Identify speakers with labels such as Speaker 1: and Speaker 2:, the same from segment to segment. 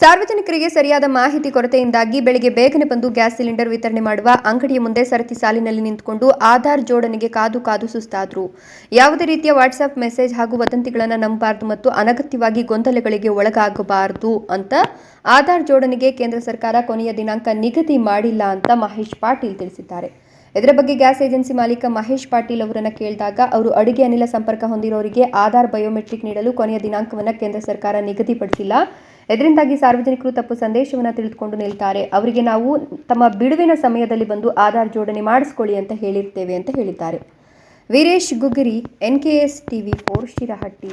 Speaker 1: ಸಾರ್ವಜನಿಕರಿಗೆ ಸರಿಯಾದ ಮಾಹಿತಿ ಕೊರತೆಯಿಂದಾಗಿ ಬೆಳಿಗ್ಗೆ ಬೇಗನೆ ಬಂದು ಗ್ಯಾಸ್ ಸಿಲಿಂಡರ್ ವಿತರಣೆ ಮಾಡುವ ಅಂಗಡಿಯ ಮುಂದೆ ಸರತಿ ಸಾಲಿನಲ್ಲಿ ನಿಂತುಕೊಂಡು ಆಧಾರ್ ಜೋಡಣೆಗೆ ಕಾದು ಕಾದು ಸುಸ್ತಾದರು. ಯಾವುದೇ ರೀತಿಯ ವಾಟ್ಸ್ಆಪ್ ಮೆಸೇಜ್ ಹಾಗೂ ವದಂತಿಗಳನ್ನು ನಂಬಬಾರದು ಮತ್ತು ಅನಗತ್ಯವಾಗಿ ಗೊಂದಲಗಳಿಗೆ ಒಳಗಾಗಬಾರದು ಅಂತ ಆಧಾರ್ ಜೋಡಣೆಗೆ ಕೇಂದ್ರ ಸರ್ಕಾರ ಕೊನೆಯ ದಿನಾಂಕ ನಿಗದಿ ಮಾಡಿಲ್ಲ ಅಂತ ಮಹೇಶ್ ಪಾಟೀಲ್ ತಿಳಿಸಿದ್ದಾರೆ. ಇದರ ಬಗ್ಗೆ ಗ್ಯಾಸ್ ಏಜೆನ್ಸಿ ಮಾಲೀಕ ಮಹೇಶ್ ಪಾಟೀಲ್ ಅವರನ್ನು ಕೇಳಿದಾಗ ಅವರು ಅಡುಗೆ ಅನಿಲ ಸಂಪರ್ಕ ಹೊಂದಿರೋರಿಗೆ ಆಧಾರ್ ಬಯೋಮೆಟ್ರಿಕ್ ನೀಡಲು ಕೊನೆಯ ದಿನಾಂಕವನ್ನು ಕೇಂದ್ರ ಸರ್ಕಾರ ನಿಗದಿಪಡಿಸಿಲ್ಲ. ಇದರಿಂದಾಗಿ ಸಾರ್ವಜನಿಕರು ತಪ್ಪು ಸಂದೇಶವನ್ನು ತಿಳಿದುಕೊಂಡು ನಿಲ್ತಾರೆ. ಅವರಿಗೆ ನಾವು ತಮ್ಮ ಬಿಡುವಿನ ಸಮಯದಲ್ಲಿ ಬಂದು ಆಧಾರ್ ಜೋಡಣೆ ಮಾಡಿಸ್ಕೊಳ್ಳಿ ಅಂತ ಹೇಳಿರ್ತೇವೆ ಅಂತ ಹೇಳಿದ್ದಾರೆ. Veeresh Guggiri N K S TV four Shirahatti.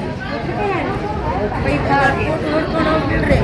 Speaker 2: ನೋಡ್ಕೊಂಡು ಹೋಗ್ಬಿಡ್ರಿ.